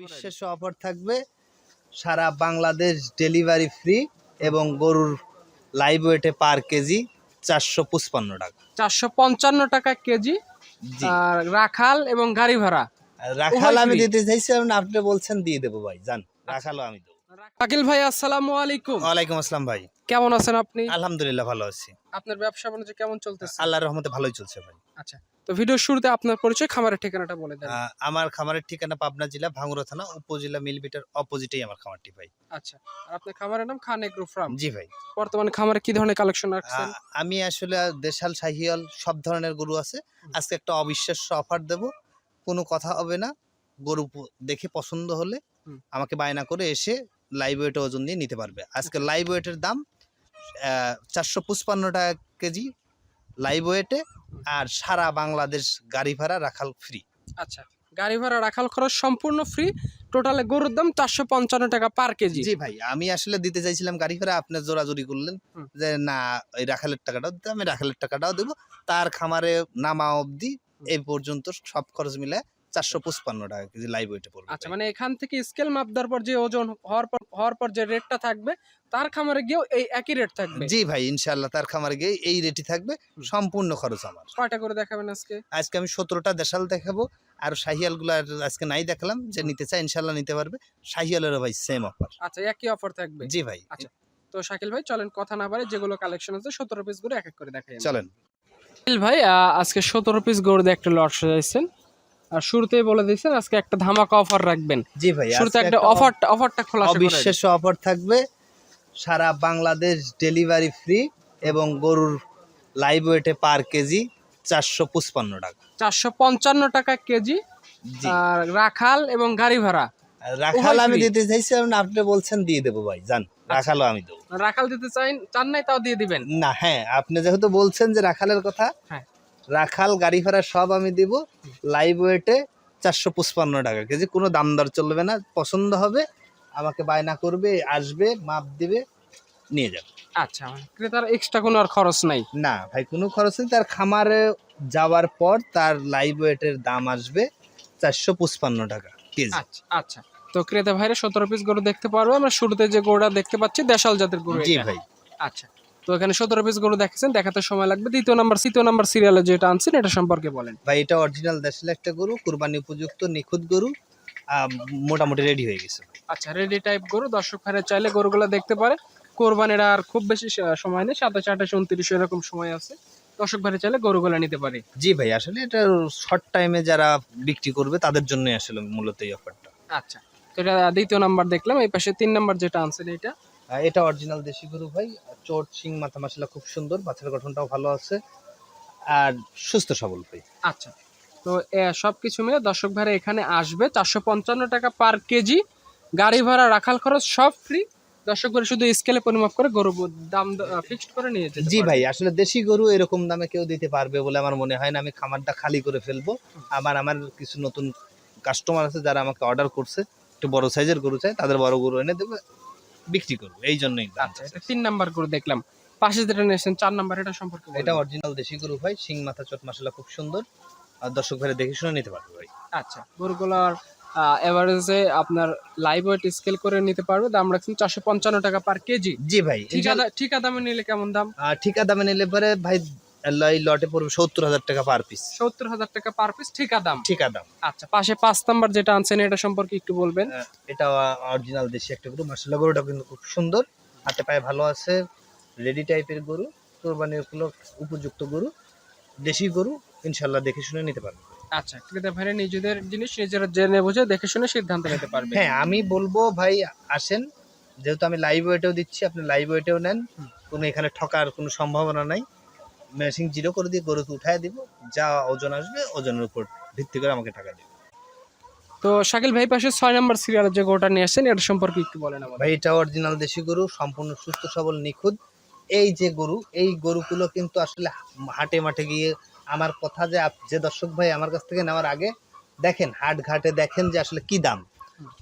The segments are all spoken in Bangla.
বিশেষ অফার থাকবে। সারা বাংলাদেশ ডেলিভারি ফ্রি এবং গরুর লাইভ ওয়েটে পার কেজি চারশো পঁচপান্ন টাকা। চারশো পঞ্চান্ন টাকা কেজি। আর রাখাল এবং গাড়ি ভাড়া। রাখাল আমি দিতে চাইছি আপনি আপনি বলছেন দিয়ে দেবো ভাই জান রাখালও আমি দেবো। আকিল ভাই আসসালামু আলাইকুম। ওয়ালাইকুম আসসালাম ভাই। কেমন আছেন আপনি? আলহামদুলিল্লাহ ভালো আছি। আপনার ব্যবসা বাণিজ্য কেমন চলতেছে? আল্লাহর রহমতে ভালোই চলছে ভাই। আচ্ছা তো ভিডিওর শুরুতে আপনার পরিচয় খামারের ঠিকানাটা বলে দেন। আমার খামারের ঠিকানা পাবনা জেলা ভাঙ্গুরা থানা উপজেলা মিলবিটার অপোজিটেই আমার খামারটি ভাই। আচ্ছা আর আপনার খামারের নাম খান এগ্রো ফার্ম? জি ভাই। বর্তমানে খামারে কি ধরনের কালেকশন রাখছেন? আমি আসলে দেশাল শাহিয়াল সব ধরনের গরু আছে। আজকে একটা অবিশ্বাস্য অফার দেব। কোনো কথা হবে না। গরু দেখে পছন্দ হলে আমাকে বায়না করে এসে লাইভ ওয়েট ওজন দিয়ে নিতে পারবে। আজকে লাইভ ওয়েটের দাম চারশো পঁচপান্ন টাকা কেজি লাইভ ওয়েটে আর সারা বাংলাদেশ গাড়ি ভাড়া রাখাল ফ্রি আচ্ছা গাড়ি ভাড়া রাখাল খরচ সম্পূর্ণ ফ্রি টোটালে গরুর দাম চারশো পঞ্চান্ন টাকা পার কেজি। জি ভাই আমি আসলে দিতে চাইছিলাম গাড়ি ভাড়া আপনি জোরাজুরি করলেন যে না ওই রাখালের টাকাটাও দিতে আমি রাখালের টাকাটাও দেবো। তার খামারে নামা অবধি এই পর্যন্ত সব খরচ মিলে চারশো পঁচপান্ন টাকা কেজি লাইভ ওয়েটে পড়বে আচ্ছা। মানে এখান থেকে স্কেল মাপ দেওয়ার পর যে ওজন হওয়ার পর হওয়ার পর যে রেটটা থাকবে তার খামারে গিয়েও এই একই রেট থাকবে? জি ভাই ইনশাল্লাহ তার খামারে গিয়ে এই রেটই থাকবে সম্পূর্ণ খরচ আমার। কয়টা করে দেখাবেন আজকে? আজকে আমি সতেরোটা দেশাল দেখাবো আর শাহিয়ালগুলো আর আজকে নাই দেখালাম যে নিতে চাই ইনশাল্লাহ নিতে পারবে। শাহিয়ালেরও ভাই সেম অফার আচ্ছা একই অফার থাকবে? জি ভাই। আচ্ছা। তো শাকিল ভাই চলেন কথা না বাড়ে যেগুলো কালেকশন আছে সতেরো পিস করে এক এক করে দেখাই চলেন। ভাই আজকে সতেরো পিস গরু দিয়ে একটা লট সাজাইছেন। আর শুরুতেই বলে দিয়েছেন আজকে একটা ধামাকা অফার রাখবেন। জি ভাই শুরুতে একটা একটা অফার অফারটা খোলা অবিশ্বাস্য অফার থাকবে। সারা বাংলাদেশ ডেলিভারি ফ্রি এবং গরুর লাইভ ওয়েটে পার কেজি চারশো পঁচপান্ন টাকা। চারশো পঞ্চান্ন টাকা কেজি। আর রাখাল এবং গাড়ি ভাড়া। রাখাল আমি দিতে চাইছি আপনি- আপনি বলছেন দিয়ে দেবো ভাই জান রাখালও আমি দেবো। রাখাল দিতে চাই চান নাই তাও দিয়ে দিবেন। না হ্যাঁ আপনি যেহেতু বলছেন যে রাখালের কথা হ্যাঁ। রাখাল গাড়ি ভাড়া সব আমি দিব লাইভ ওয়েটে চারশো পঁচপান্ন টাকা। কেজি কোনো দাম দর চলবে না পছন্দ হবে আমাকে বায়না করবে আসবে মাপ দিবে নিয়ে যাবে। আচ্ছা মানে ক্রেতার এক্সট্রা কোনো আর খরচ নাই? না ভাই কোনো খরচ নেই। তার খামারে যাওয়ার পর তার লাইভ ওয়েটের দাম আসবে চারশো পঁচপান্ন টাকা কেজি। আচ্ছা আচ্ছা। তো ক্রেতা ভাইরা সতেরো পিস গরু দেখতে পারব আমরা শুরুতে যে গরুটা দেখতে পাচ্ছি দেশাল জাতের গরু জি ভাই। আচ্ছা। তো এখানে সতেরো পিস গরু দেখেছেন দেখাতে সময় লাগবে। দ্বিতীয় নাম্বার তৃতীয় নাম্বার সিরিয়ালে যেটা আনছেন এটা সম্পর্কে বলেন। ভাই এটা অরিজিনাল দেশের একটা গরু কুরবানি উপযুক্ত নিখুঁত গরু মোটামুটি রেডি হয়ে গেছে। আচ্ছা রেডি টাইপ গরু দর্শক ভাইরা চাইলে গরুগুলো দেখতে পারে। কোরবানির আর খুব বেশি সময় নেই সাতাশ আঠাশ উনত্রিশ এরকম সময় আছে। দর্শক ভাইরা চাইলে গরুগুলো নিতে পারে। জি ভাই আসলে এটা শর্ট টাইমে যারা বিক্রি করবে তাদের জন্যই আসলে মূলত এই অফারটা আচ্ছা তো এটা দ্বিতীয় নাম্বার দেখলাম এই পাশে তিন নাম্বার যেটা আনছেন এটা এটা অরিজিনাল দেশি গরু ভাই। চোট সিং মাথা মাসলা খুব সুন্দর বাচ্চার গঠনটাও ভালো আছে। আর সুস্থ সবল ভাই। আচ্ছা তো সব কিছু মিলে দর্শক ভাইরা এখানে আসবে। চারশো পঞ্চান্ন টাকা পার কেজি। গাড়ি ভাড়া রাখাল খরচ সব ফ্রি দর্শক ভাইরা শুধু স্কেলে পরিমাপ করে গরু দাম ফিক্সড করে নিয়ে যেতে জি ভাই আসলে দেশি গরু এরকম দামে কেউ দিতে পারবে বলে আমার মনে হয় না। আমি খামারটা খালি করে ফেলব। আবার আমার কিছু নতুন কাস্টমার আছে যারা আমাকে অর্ডার করছে। একটু বড় সাইজের গরু চাই তাদের বড় গরু এনে দেবে। বিক্রি করব এই জন্যই আচ্ছা এটা তিন নাম্বার করে দেখলাম। পাশে যেটা নিয়েছেন চার নাম্বার এটা সম্পর্কে এটা অরিজিনাল দেশি গরু ভাই সিং মাথা চট মশলা খুব সুন্দর। আর দর্শক ভাইরা দেখে শুনে নিতে পারবে ভাই। আচ্ছা গরুগুলোর এভারেজে আপনার লাইভ ওয়েট স্কেল করে নিতে পারবে। দাম রাখছেন চারশো পঞ্চান্ন টাকা পার কেজি জি ভাই ঠিকা ঠিকা দামে নিলে কেমন দাম? ঠিকা দামে নিলে পরে ভাই এই লটে পড়বে সত্তর হাজার টাকা পার পিস সত্তর হাজার টাকা পার পিস ঠিকা দাম। ঠিকা দাম। আচ্ছা পাশে পাঁচ নাম্বার যেটা আনছেন এটা সম্পর্কে একটু বলবেন। এটা অরিজিনাল দেশি একটা গরু। মাসাল্লাহ গরুটা কিন্তু খুব সুন্দর। হাতে পায়ে ভালো আছে রেডি টাইপের গরু কোরবানির উপযুক্ত গরু দেশি গরু ইনশাল্লাহ দেখে শুনে নিতে পারবে আচ্ছা ক্রেতা ভাইরা নিজেদের জিনিস নিজেরা জেনে বুঝে দেখে শুনে সিদ্ধান্ত নিতে পারবে হ্যাঁ আমি বলব ভাই আসেন যেহেতু আমি লাইভ ওয়েটেও দিচ্ছি আপনি লাইভ ওয়েটেও নেন। কোনো এখানে ঠকার কোনো সম্ভাবনা নাই। মেশিন জিরো করে দিয়ে গরুকে উঠায় দিব। যা ওজন আসবে ওজনের উপর ভিত্তি করে আমাকে টাকা দিবে। তো শাকিল ভাই পাশে ছয় নাম্বার সিরিয়ালের যে গরুটা নিয়ে আসছেন এটা সম্পর্কে একটু বলেন আমাদের। ভাই এটা অরিজিনাল দেশি গরু সম্পূর্ণ সুস্থ সবল নিখুঁত। এই যে গরু এই গরুগুলো কিন্তু আসলে হাটে মাঠে গিয়ে আমার কথা যে যে দর্শক ভাই আমার কাছ থেকে নেওয়ার আগে দেখেন হাট ঘাটে দেখেন যে আসলে কি দাম।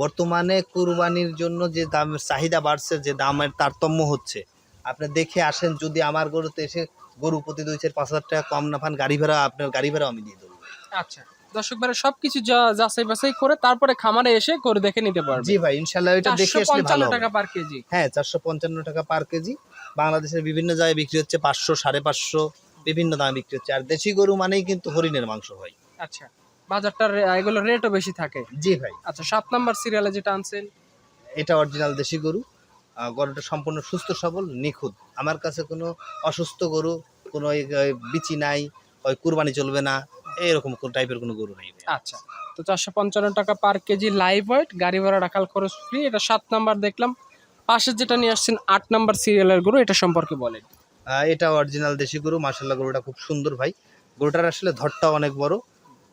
বর্তমানে কুরবানির জন্য যে দামের চাহিদা বাড়ছে যে দামের তারতম্য হচ্ছে। আপনি দেখে আসেন যদি আমার গরুতে এসে গরু প্রতি দুই চার পাঁচ হাজার টাকা কম না পান গাড়ি ভাড়া আপনার গাড়ি ভাড়া আমি দিয়ে দেবো। আচ্ছা দর্শক ভাইরা সবকিছু যাচাই বাছাই করে তারপরে খামারে এসে করে দেখে নিতে পারবে। জি ভাই ইনশাল্লাহ এটা দেখে আসলে ভালো টাকা পার কেজি। হ্যাঁ চারশো পঞ্চান্ন টাকা পার কেজি। বাংলাদেশের বিভিন্ন জায়গায় বিক্রি হচ্ছে পাঁচশো সাড়ে পাঁচশো বিভিন্ন দামে বিক্রি হচ্ছে। আর দেশি গরু মানেই কিন্তু হরিণের মাংস হয় আচ্ছা বাজারটার এগুলো রেটও বেশি থাকে। জি ভাই। আচ্ছা সাত নাম্বার সিরিয়ালে যেটা আনছেন? এটা অরিজিনাল দেশি গরু। গরুটা সম্পূর্ণ সুস্থ সবল নিখুঁত। আমার কাছে কোনো অসুস্থ গরু কোনো বিচি নাই ওই কুরবানি চলবে না এরকম কোন টাইপের কোনো গরু নেই। আচ্ছা তো চারশো পঞ্চান্ন টাকা পার কেজি লাইভ ওয়েট গাড়ি ভাড়া রাখাল খরচ ফ্রি এটা সাত নাম্বার দেখলাম। পাশে যেটা নিয়ে আসছেন আট নাম্বার সিরিয়ালের গরু এটা সম্পর্কে বলেন। এটা অরিজিনাল দেশি গরু মাসাল্লাহ গরুটা খুব সুন্দর ভাই। গরুটার আসলে ধরটা অনেক বড়।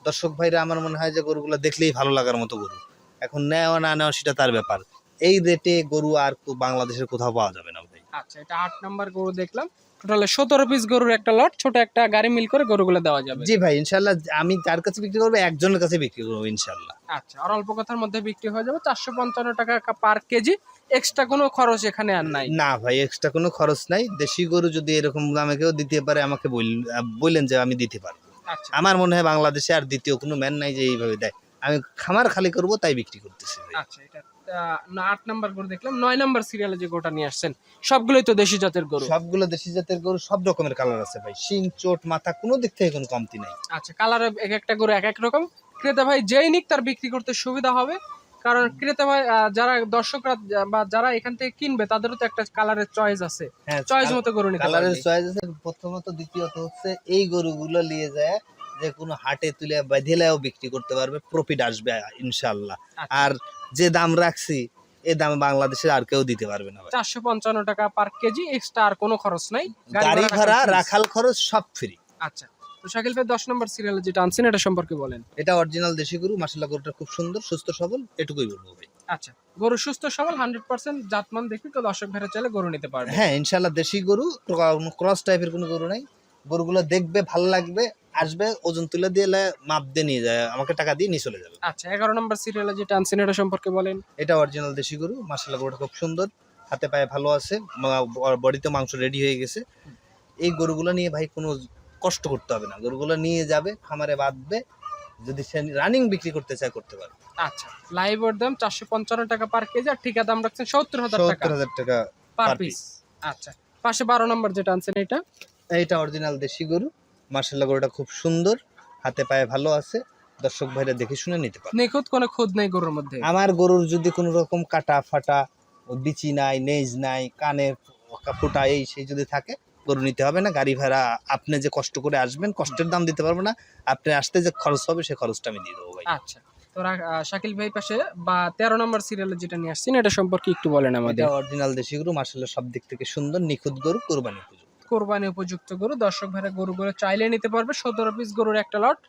দর্শক ভাইরা আমার মনে হয় যে গরুগুলো দেখলেই ভালো লাগার মতো গরু। এখন নেওয়া না নেওয়া সেটা তার ব্যাপার। এই রেটে গরু আর বাংলাদেশের কোথাও পাওয়া যাবে না ভাই। আচ্ছা এটা আট নাম্বার গরু দেখলাম। টোটালে সতেরো পিস গরুর একটা লট ছোট একটা গাড়ি মিল করে গরুগুলো দেওয়া যাবে। জি ভাই ইনশাল্লাহ আমি যার কাছে বিক্রি করব? একজনের কাছে বিক্রি করব ইনশাল্লাহ। আচ্ছা আর অল্প কথার মধ্যে বিক্রি হয়ে যাবে চারশো পঞ্চান্ন টাকা পার কেজি। এক্সট্রা কোনো খরচ এখানে আর নাই। না ভাই এক্সট্রা কোনো খরচ নাই। দেশি গরু যদি এরকম দামে কেউ দিতে পারে আমাকে বল- বললেন যে আমি দিতে পারব। আচ্ছা। আমার মনে হয় বাংলাদেশে আর দ্বিতীয় কোনো ম্যান নাই যে এইভাবে দেয়। আমি খামার খালি করব তাই বিক্রি করতেছি আচ্ছা এটা আট নাম্বার গরু দেখলাম নয় নাম্বার সিরিয়ালে যে গোটা নিয়ে আসছেন সবগুলোই তো দেশি জাতের গরু। সবগুলো দেশি জাতের গরু সব রকমের কালার আছে ভাই। শিং চোট মাথা কোনো দিক থেকে কোনো কমতি নাই। আচ্ছা কালারে এক একটা গরু এক এক রকম। ক্রেতা ভাই যেই নিক তার বিক্রি করতে সুবিধা হবে। কারণ ক্রেতা ভাই যারা দর্শকরা বা যারা এখান থেকে কিনবে তাদেরও তো একটা কালারের চয়েস আছে। হ্যাঁ চয়েস মতো গরু নিতে কালারের চয়েস আছে প্রথমত দ্বিতীয়ত হচ্ছে এই গরুগুলো নিয়ে যায় যে কোনো হাটে তুলে বাঁধিলেও বিক্রি করতে পারবে প্রফিট আসবে ইনশাল্লাহ আচ্ছা। আর যে দাম রাখছি এই দাম বাংলাদেশের আর কেউ দিতে পারবে না চারশো পঞ্চান্ন টাকা পার কেজি এক্সট্রা আর কোনো খরচ নাই। গাড়ি ভাড়া রাখাল খরচ সব ফ্রি আচ্ছা তো শাকিল ভাই দশ নম্বর সিরিয়ালে যেটা আনছেন এটা সম্পর্কে বলেন। এটা অরিজিনাল দেশি গরু মাসাল্লাহ গরুটা খুব সুন্দর সুস্থ সবল এটুকুই বলব ভাই। আচ্ছা গরু সুস্থ সবল হান্ড্রেড পার্সেন্ট জাতমান দেখি তো দর্শক ভাইরা চাইলে গরু নিতে পারবে। হ্যাঁ ইনশাল্লাহ দেশি গরু ক্রস টাইপের কোনো গরু নাই। গরুগুলো দেখবে ভালো লাগবে আসবে ওজন তুলে দিয়ে মাপ দিয়ে নিয়ে যায় আমাকে টাকা দিয়ে নিয়ে চলে যাবে। আচ্ছা এগারো নম্বর সিরিয়ালে যেটা আনছেন এটা সম্পর্কে বলেন। এটা অরিজিনাল দেশি গরু মাসাল্লাহ গরুটা খুব সুন্দর হাতে পায়ে ভালো আছে বডিতে মাংস রেডি হয়ে গেছে। এই গরুগুলো নিয়ে ভাই কোনো কষ্ট করতে হবে না গরুগুলো নিয়ে যাবে খামারে বাঁধবে যদি সে রানিং বিক্রি করতে চায় করতে পারবে আচ্ছা লাইভ ওর দাম চারশো পঞ্চান্ন টাকা পার কেজি আর ঠিকা দাম রাখছেন সত্তর হাজার টাকা। হাজার টাকা পার পিস আচ্ছা পাশে বারো নম্বর যেটা আনছেন এটা এইটা অরিজিনাল দেশি গরু। মার্শাল্লাহ গরুটা খুব সুন্দর হাতে পায়ে ভালো আছে। দর্শক ভাইরা দেখে শুনে নিতে পারে নিখুঁত কোনো খুদ নেই গরুর মধ্যে? আমার গরুর যদি কোনো রকম কাটা ফাটা বিচি নাই নেজ নাই কানে ফুটা এই সেই যদি থাকে গরু নিতে হবে না। গাড়ি ভাড়া আপনি যে কষ্ট করে আসবেন কষ্টের দাম দিতে পারব না। আপনি আসতে যে খরচ হবে সে খরচটা আমি দিয়ে দেবো ভাই। আচ্ছা। শাকিল ভাই পাশে বা তেরো নম্বর সিরিয়ালে যেটা নিয়ে আসছেন এটা সম্পর্কে একটু বলেন আমাদের। অরিজিনাল দেশি গরু মার্শাল্লাহ সব দিক থেকে সুন্দর নিখুঁত গরু কোরবানি উপযুক্ত কোরবানি উপযুক্ত গরু। দর্শক ভাইরা গরুগুলো চাইলে নিতে পারবে। সতেরো পিস গরুর একটা লট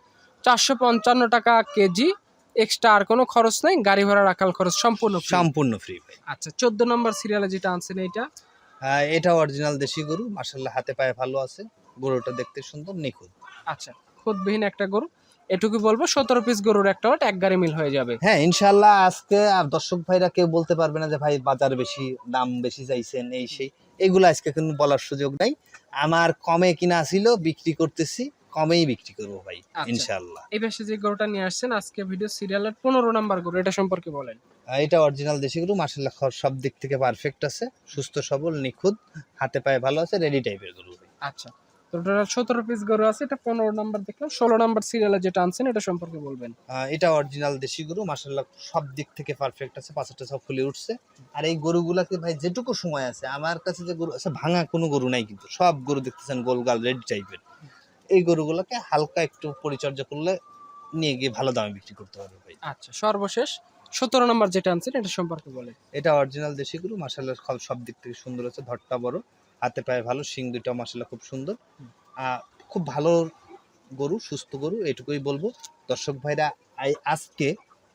চারশো পঞ্চান্ন টাকা কেজি। এক্সট্রা আর কোনো খরচ নেই। গাড়ি ভাড়া রাখাল খরচ সম্পূর্ণ সম্পূর্ণ ফ্রি আচ্ছা চোদ্দ নম্বর সিরিয়ালে যেটা আনছেন এইটা? আহ, এটা অরিজিনাল দেশি গরু। মার্শাল্লাহ হাতে পায়ে ভালো আছে। গরুটা দেখতে সুন্দর নিখুঁত। আচ্ছা খুদবিহীন একটা গরু। এটুকু বলব সতেরো পিস গরুর একটা লট এক গাড়ি মিল হয়ে যাবে। হ্যাঁ ইনশাল্লাহ আজকে আর দর্শক ভাইরা কেউ বলতে পারবে না যে ভাই বাজার বেশি দাম বেশি চাইছেন এই সেই। এগুলো আজকে কোনো বলার সুযোগ নাই। আমার কমে কিনা ছিল বিক্রি করতেছি কমেই বিক্রি করব ভাই আচ্ছা। ইনশাল্লাহ এই পাশে যে গরুটা নিয়ে আসছেন আজকে ভিডিও সিরিয়ালের পনেরো নাম্বার গরু এটা সম্পর্কে বলেন। এটা অরিজিনাল দেশি গরু মার্শাল্লাহ সব দিক থেকে পারফেক্ট আছে সুস্থ সবল নিখুঁত হাতে পায়ে ভালো আছে রেডি টাইপের গরু। আচ্ছা। তো টোটাল সতেরো পিস গরু আছে এটা পনেরো নাম্বার দেখলাম ষোলো নাম্বার সিরিয়ালে যেটা আনছেন এটা সম্পর্কে বলবেন। এটা অরিজিনাল দেশি গরু মার্শাল্লাহ সব দিক থেকে পারফেক্ট আছে পাঁচটা সব ফুলে উঠছে। আর এই গরুগুলাকে ভাই যেটুকু সময় আছে আমার কাছে যে গরু আছে ভাঙা কোনো গরু নাই কিন্তু সব গরু দেখতেছেন গোলগাল রেড টাইপের এই গরুগুলোকে হালকা একটু পরিচর্যা করলে নিয়ে গিয়ে ভালো দামে বিক্রি করতে পারবে ভাই। আচ্ছা সর্বশেষ সতেরো নাম্বার যেটা আনছেন এটা সম্পর্কে বলেন। এটা অরিজিনাল দেশি গরু মার্শাল্লাহ সব দিক থেকে সুন্দর আছে ধরটা বড়। হাতে পায়ে ভালো শিং দুইটা মার্শাল্লাহ খুব সুন্দর। খুব ভালো গরু সুস্থ গরু এটুকুই বলব। দর্শক ভাইরা আজকে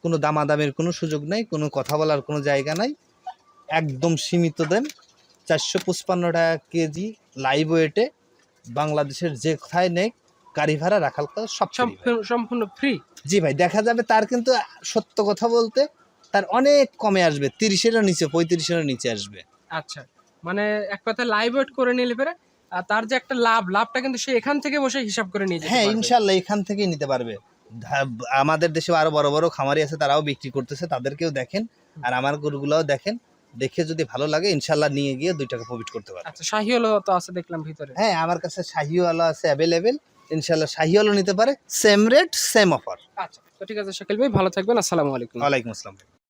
কোনো দামা দামাদামের কোনো সুযোগ নাই কোনো কথা বলার কোনো জায়গা নাই। একদম সীমিত দেন। চারশো পঁচপান্ন টাকা কেজি লাইভ ওয়েটে বাংলাদেশের যে কোথায় নেই গাড়ি ভাড়া রাখাল কথা সব সম্পূর্ণ ফ্রি জি ভাই দেখা যাবে তার কিন্তু সত্য কথা বলতে তার অনেক কমে আসবে তিরিশেরও নিচে পঁয়ত্রিশেরও নিচে আসবে। আচ্ছা। মানে এক কথায় লাইভ ওয়েট করে নিলে পরে আহ, তার যে একটা লাভ লাভটা কিন্তু সে এখান থেকে বসে হিসাব করে নিয়ে হ্যাঁ। ইনশাল্লাহ এখান থেকেই নিতে পারবে। আমাদের দেশে আরও বড় বড় খামারি আছে তারাও বিক্রি করতেছে তাদেরকেও দেখেন আর আমার গরুগুলাও দেখেন দেখে যদি ভালো লাগে ইনশাল্লাহ নিয়ে গিয়ে দুই টাকা প্রফিট করতে পারবে। আচ্ছা শাহিওয়ালও তো আছে দেখলাম ভিতরে। হ্যাঁ আমার কাছে শাহিওয়ালা আছে অ্যাভেলেবেল ইনশাল্লাহ শাহিওয়ালা নিতে পারে সেম রেট সেম অফার আচ্ছা তো ঠিক আছে শাকিল ভাই ভালো থাকবেন আসসালামু আলাইকুম। ওয়ালাইকুম আসসালাম।